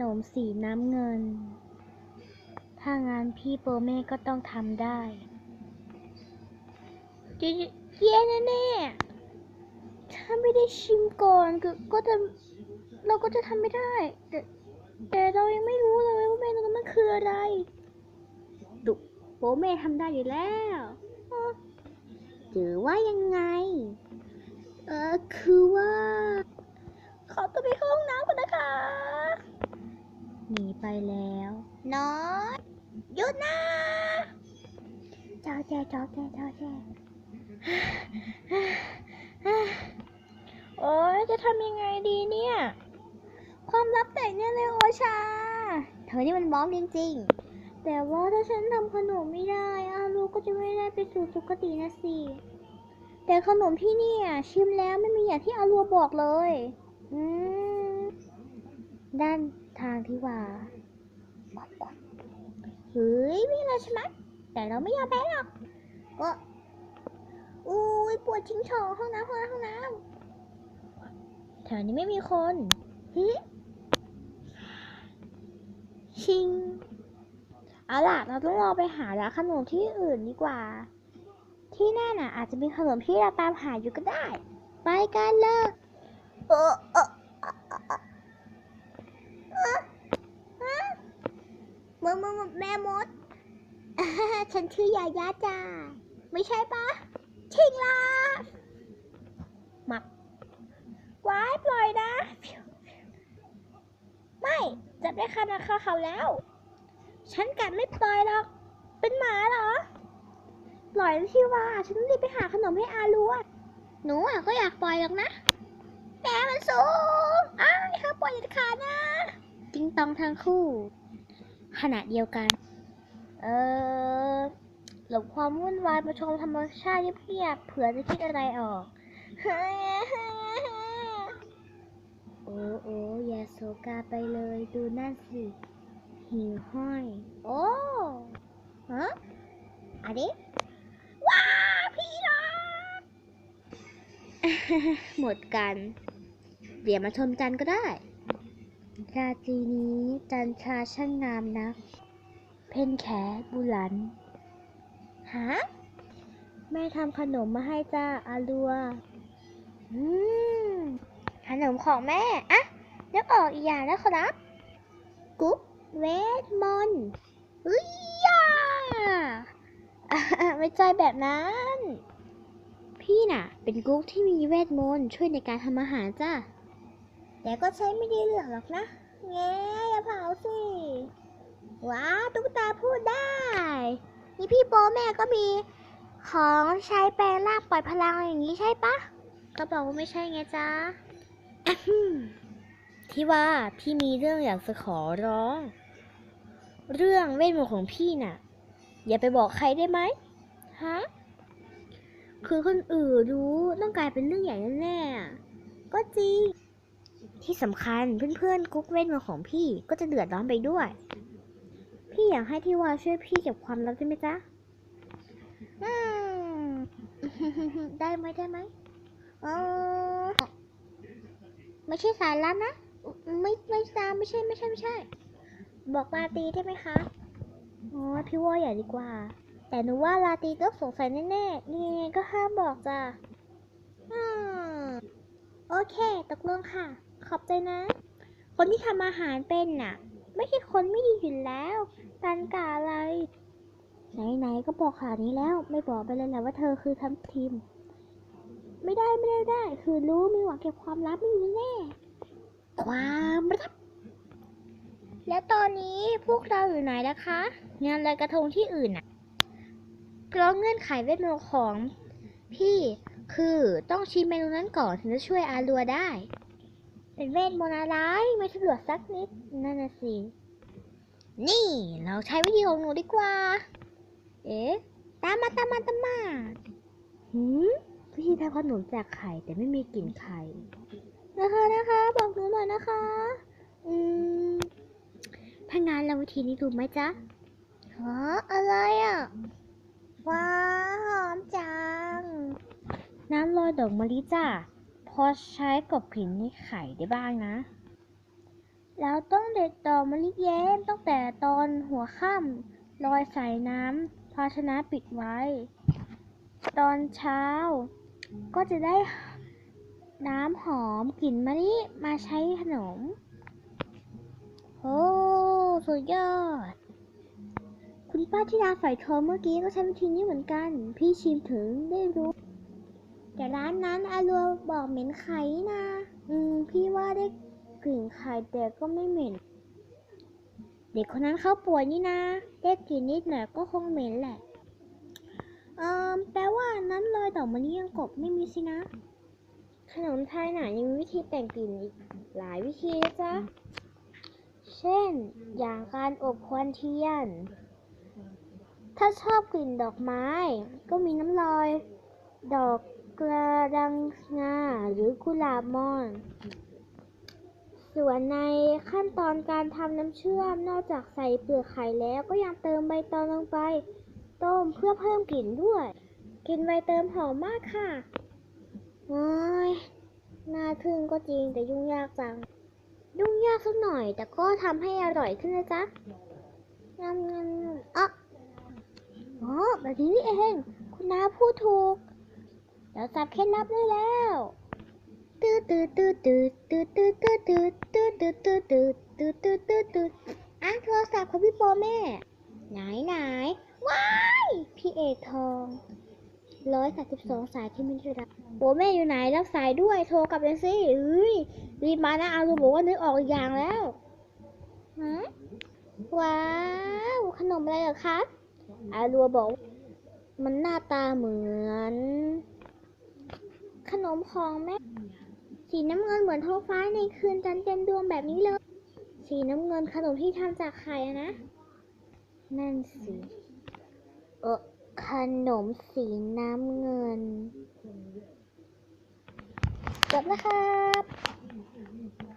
นมสีน้ำเงิน ถ้างานพี่โปรเม่ก็ต้องทำได้เย้เย้แน่แน่ๆถ้าไม่ได้ชิมก่อนก็ก็จะเราก็จะทำไม่ได้ แต่แต่เรายังไม่รู้เลยว่าเมนูนั้นมันคืออะไรดุโปรเม่ทำได้อยู่แล้วอ๋อหรือว่ายังไง เออคือว่าขอตัวไปเข้าห้องน้ำก่อนนะคะ หนี ไปแล้วน้อยหยุดนะจ้าแจจ้าแจ้เจ้าแจ้โอ้ยจะทำยังไงดีเนี่ย ความลับแต่งเนี่ยเลยโอชา เธอนี่มันบ้อมจริงๆ แต่ว่าถ้าฉันทำขนมไม่ได้อาลูกก็จะไม่ได้ไปสู่สุคตินะสิ แต่ขนมที่เนี่ยชิมแล้วไม่มีอย่างที่อาลัวบอกเลย อืมด้าน ทางที่ว่าเฮ้ยวิ่เลยใช่ไหมแต่เราไม่ยอมแพ้หรอกก็อุ้ยปวดชิ้งช่องห้องน้ำห้องน้ำห้องน้ำแถวนี้ไม่มีคนฮึชิงเอาล่ะเราต้องลองไปหาร้านขนมที่อื่นดีกว่า ที่นั่นน่ะอาจจะมีขนมที่เราตามหาอยู่ก็ได้ ไปกันเลยเออเออ มึงมึงแม่มด ฉันชื่อยายาจ้า ไม่ใช่ปะชิงลามักวายปล่อยนะ ไม่จับได้คานาคาเขาแล้ว ฉันกัดไม่ปล่อยหรอก เป็นหมาเหรอ ปล่อยที่ว่า ฉันต้องรีบไปหาขนมให้อาลัวหนูอะก็อยากปล่อยหรอกนะ แต่มันสูงอ้ายเธอปล่อยเด็ดขาดนะติงตองทั้งคู่ ขณะเดียวกัน เออหลบความวุ่นวายมาชมธรรมชาติเงียบๆเผื่อจะคิดอะไรออกโอ้โอ้อย่าโซกาไปเลย ดูนั่นสิ หิวห้อย โอ้ฮะอันนี้ว้าพี่รักหมดกัน เดี๋ยวมาชมจันทร์ก็ได้ ราตรีนี้จันทราช่างงามนัก เพ่นแขบุหลัน ฮะ แม่ทำขนมมาให้จ้าอาลัว อืม ขนมของแม่ อะนึกออกอีกอย่างแล้วครับ กุ๊กเวทมนต์เฮ้ยยาอะไม่ใจแบบนั้น พี่น่ะ เป็นกุ๊กที่มีเวทมนต์ช่วยในการทำอาหารจ้า แต่ก็ใช้ไม่ได้เรื่องหรอกนะ แง่อย่าเผาสิว้าวตุ๊กตาพูดได้นี่พี่โปแม่ก็มีของใช้แปลงร่างปล่อยพลังอย่างนี้ใช่ปะก็บอกว่าไม่ใช่ไงจ๊ะที่ว่าพี่มีเรื่องอยากจะขอร้อง เรื่องเวทมนต์ของพี่น่ะ อย่าไปบอกใครได้ไหมฮะคือคนอื่นรู้ต้องกลายเป็นเรื่องใหญ่แน่ๆอะก็จริง ที่สำคัญเพื่อนๆกุ๊กเวทมนของพี่ก็จะเดือดร้อนไปด้วย พี่อยากให้ที่ว่าช่วยพี่เก็บความลับได้ไหมจ๊ะอืมได้ไหมได้ไหมเออไม่ใช่สายลับนะ ไม่ไม่ตามไม่ใช่ไม่ใช่ไม่ใช่ บอกลาตีได้ไหมคะอ๋อพี่ว่าอย่าดีกว่า แต่หนูว่าลาตีต้องสงสัยแน่ๆนี่ไงก็ห้ามบอกจ้ะอืมโอเค ตกลงค่ะ ขอบใจนะ คนที่ทำอาหารเป็นน่ะ ไม่ใช่คนไม่ดีอยู่แล้วตันกาอะไร ไหนๆก็บอกขนาดนี้แล้ว ไม่บอกไปเลยแหละว่าเธอคือทำทีม ไม่ได้ไม่ได้ไม่ได้ คือรู้มีหวังเก็บความลับไม่อยู่แน่ความลับและตอนนี้พวกเราอยู่ไหนนะคะ งานลอยกระทงที่อื่นน่ะเพราะเงื่อนไขเวทมนต์ของพี่คือต้องชิมเมนูนั้นก่อนถึงจะช่วยอาลัวได้ เป็นเวทมนต์อะไรไม่สะดวกสักนิดนั่นน่ะสิ นี่เราใช้วิธีของหนูดีกว่า เอ๊ะตามมาตามมาตามมาหืมวิธีทำขนมจากไข่แต่ไม่มีกลิ่นไข่นะคะนะคะ บอกหนูหน่อยนะคะ อืมถ้างานเราวิธีนี้ถูกไหมจ๊ะฮะอะไรอะว้าวหอมจัง น้ำลอยดอกมะลิจ้ะพ อใช้กบกลิ่นในไข่ได้บ้างนะ เราต้องเด็ดดอกมะลิแย้มตั้งแต่ตอนหัวค่ำลอยใส่น้ำภาชนะปิดไว้ ตอนเช้า ก็จะได้น้ำหอมกลิ่นมะลิมาใช้ขนมโอ้สุดยอด คุณป้าที่ร้านฝอยทองเมื่อกี้ก็ใช้วิธีนี้เหมือนกัน พี่ชิมถึงได้รู้ แต่ร้านนั้นอารัวบอกเหม็นไข่นะ อืม พี่ว่าได้กลิ่นไข่แต่ก็ไม่เหม็น เด็กคนนั้นเขาป่วยนี่นะ ได้กลิ่นนิดหน่อยก็คงเหม็นแหละ เอ่อแปลว่านั้นรอยดอกมะลิยังกบไม่มีสินะ ขนมไทยน่ะยังมีวิธีแต่งกลิ่นอีกหลายวิธีนะจ๊ะ เช่น อย่างการอบควันเทียน ถ้าชอบกลิ่นดอกไม้ ก็มีน้ำลอย ดอก กระดังงาหรือกุหลาบมอน ส่วนในขั้นตอนการทำน้ำเชื่อมนอกจากใส่เปลือกไข่แล้วก็ยังเติมใบตองลงไป ต้มเพื่อเพิ่มกลิ่นด้วยกลิ่นใบเติมหอมมากค่ะโอ้ยน่าทึ่งก็จริงแต่ยุ่งยากจัง ยุ่งยากสักหน่อย แต่ก็ทำให้อร่อยขึ้นนะจ๊ะงามงามอะอ๋อแบบนี้นี่เอง คุณน้าพูดถูก เดี๋ยวจับเคล็ดลับได้แล้วตืดตืดตืดตืดตืดตืดตืดตืดตืดตืดตืดตืดตืดตืดตืดตืดอะโทรศัพท์ของพี่โปแม่ ไหนไหนว้ายพี่เอกทองร้อยสามสิบสองสายที่ไม่ได้รับโปแม่อยู่ไหนรับสายด้วยโทรกลับเลยสิเอ้ยรีบมานะอารูบอกว่านึกออกอีกอย่างแล้วฮะว้าวขนมอะไรเหรอคะอารัวบอกมันหน้าตาเหมือน ขนมของแม่ สีน้ำเงินเหมือนท้องฟ้าในคืนจันทร์เต็มดวงแบบนี้เลย สีน้ำเงินขนมที่ทำจากไข่นะ นั่นสิเออขนมสีน้ำเงินจบแล้วครับ